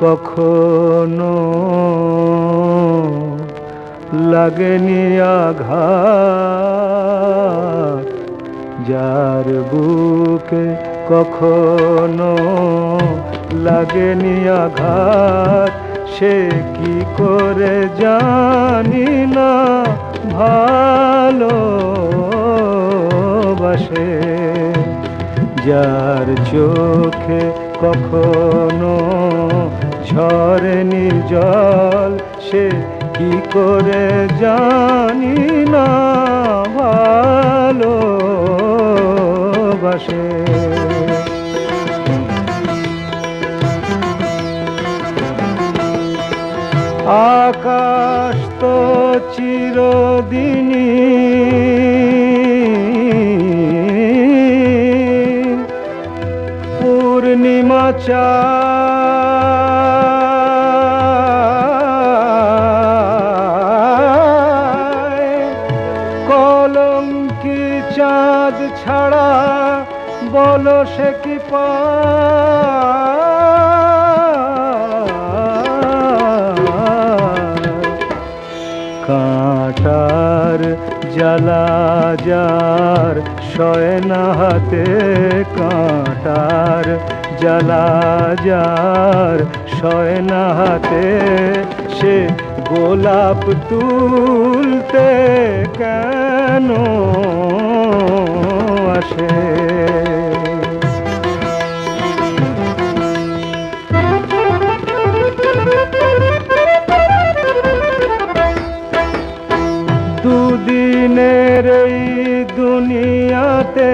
কখনো লাগেনি আঘাত যার বুকে কখনো লাগেনি আঘাত, সে কি করে জানি না। ভালোবাসে যার চোখে কখনো ঝরেনি জল, সে কি করে জানি না। আকাশ তো চিরদিনই। পূর্ণিমা চায় কলঙ্কি চাঁদ ছাড়া বলো সে কি পায় কাঁটার জ্বালা যার শয়না হাতে কাঁটার। জ্বালা যার শয়না হাতে সে গোলাপ তুলতে কেন? দুনিয়াতে।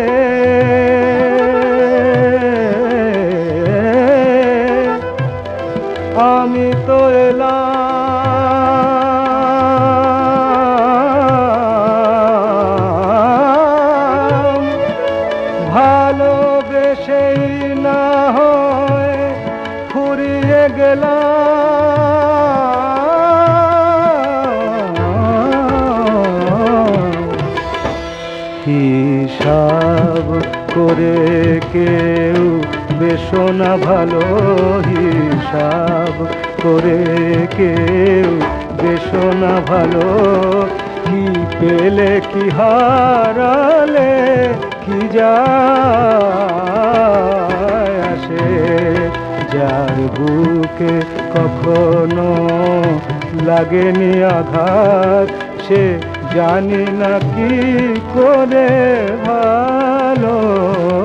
আমি তো এলাম। ভালোবেসেই না হয় ফুরিয়ে গেলাম। হিসাব করে কেউ বেশো না ভালো হিসাব করে কেউ বেশো না ভালো। কি পেলে, কি হারালে, কি যায় আসে যার বুকে কখনো লাগেনি আঘাত, সে জানি না কি করে ভালো